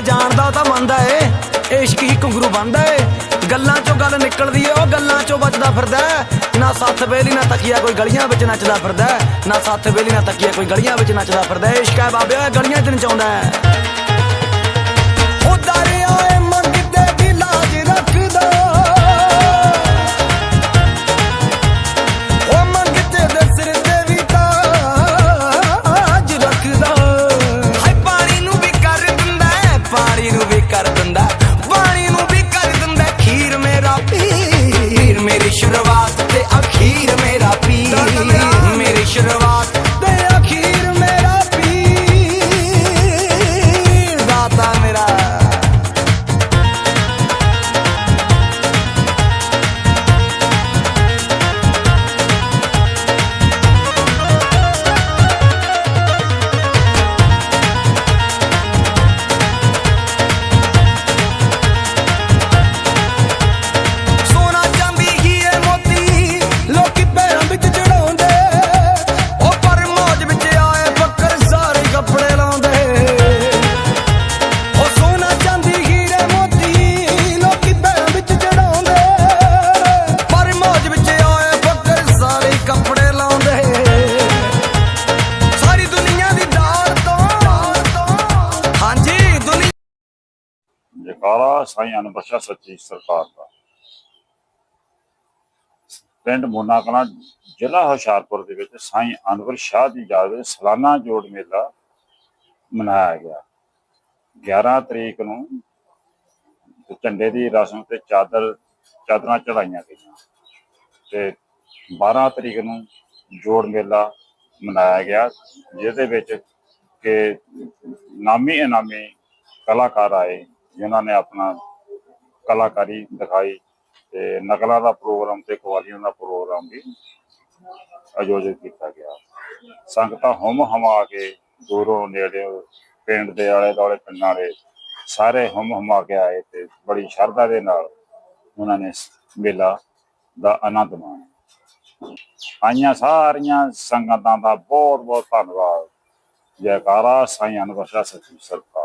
ਜਾਣਦਾ ਤਾਂ ਮੰਨਦਾ ਏ। ਇਸ਼ਕ ਹੀ ਘੁੰਗਰੂ ਬੰਦਾ ਏ। ਗੱਲਾਂ ਚੋਂ ਗੱਲ ਨਿਕਲਦੀ ਏ, ਉਹ ਗੱਲਾਂ ਚੋਂ ਬਚਦਾ ਫਿਰਦਾ ਨਾ ਸੱਤ ਵੇਲੀ ਨਾ ਤੱਕੀਆ ਕੋਈ ਗਲੀਆਂ ਵਿੱਚ ਨੱਚਦਾ ਫਿਰਦਾ ਨਾ ਸੱਤ ਵੇਲੀ ਨਾ ਤਕੀਆ ਕੋਈ ਗਲੀਆਂ ਵਿੱਚ ਨੱਚਦਾ ਫਿਰਦਾ ਇਸ਼ਕ ਹੈ ਬਾਬਿਆ ਗਲੀਆਂ 'ਚ ਨਚਾਉਂਦਾ ਜਕਾਰਾ ਸਾਈਂ ਅਨਬਖਸ਼ਾ ਸੱਚੀ ਸਰਕਾਰ ਦਾ। ਪਿੰਡ ਮੋਨਾ ਕਲਾਂ ਜ਼ਿਲ੍ਹਾ ਹੁਸ਼ਿਆਰਪੁਰ ਦੇ ਵਿੱਚ ਸਾਈਂ ਅਨਵਰ ਸ਼ਾਹ ਦੀ ਯਾਦ ਵਿੱਚ ਸਾਲਾਨਾ ਜੋੜ ਮੇਲਾ ਮਨਾਇਆ ਗਿਆ। 11 ਤਰੀਕ ਨੂੰ ਝੰਡੇ ਦੀ ਰਸਮ ਤੇ ਚਾਦਰ, ਚਾਦਰਾਂ ਚੜਾਈਆਂ ਗਈਆਂ ਤੇ 12 ਤਰੀਕ ਨੂੰ ਜੋੜ ਮੇਲਾ ਮਨਾਇਆ ਗਿਆ, ਜਿਹਦੇ ਵਿੱਚ ਕਿ ਨਾਮੀ ਇਨਾਮੀ ਕਲਾਕਾਰ ਆਏ ਜਿਨ੍ਹਾਂ ਨੇ ਆਪਣਾ ਕਲਾਕਾਰੀ ਦਿਖਾਈ ਤੇ ਨਕਲਾਂ ਦਾ ਪ੍ਰੋਗਰਾਮ ਤੇ ਕਵਾਲੀਆਂ ਦਾ ਪ੍ਰੋਗਰਾਮ ਵੀ ਆਯੋਜਿਤ ਕੀਤਾ ਗਿਆ। ਸੰਗਤਾਂ ਹਮ ਹਮਾ ਕੇ ਦੂਰੋਂ ਨੇੜੇ ਪਿੰਡ ਦੇ ਆਲੇ ਦੁਆਲੇ ਪਿੰਡਾਂ ਦੇ ਸਾਰੇ ਹਮ ਹਮਾ ਕੇ ਆਏ ਤੇ ਬੜੀ ਸ਼ਰਧਾ ਦੇ ਨਾਲ ਉਹਨਾਂ ਨੇ ਮੇਲਾ ਦਾ ਆਨੰਦ ਮਾਣਿਆ। ਆਈਆਂ ਸਾਰੀਆਂ ਸੰਗਤਾਂ ਦਾ ਬਹੁਤ ਬਹੁਤ ਧੰਨਵਾਦ। ਜੈਕਾਰਾ ਸਾਈਂ ਅਨਵਰ ਸ਼ਾਹ ਸੱਚੀ ਸਰਕਾਰ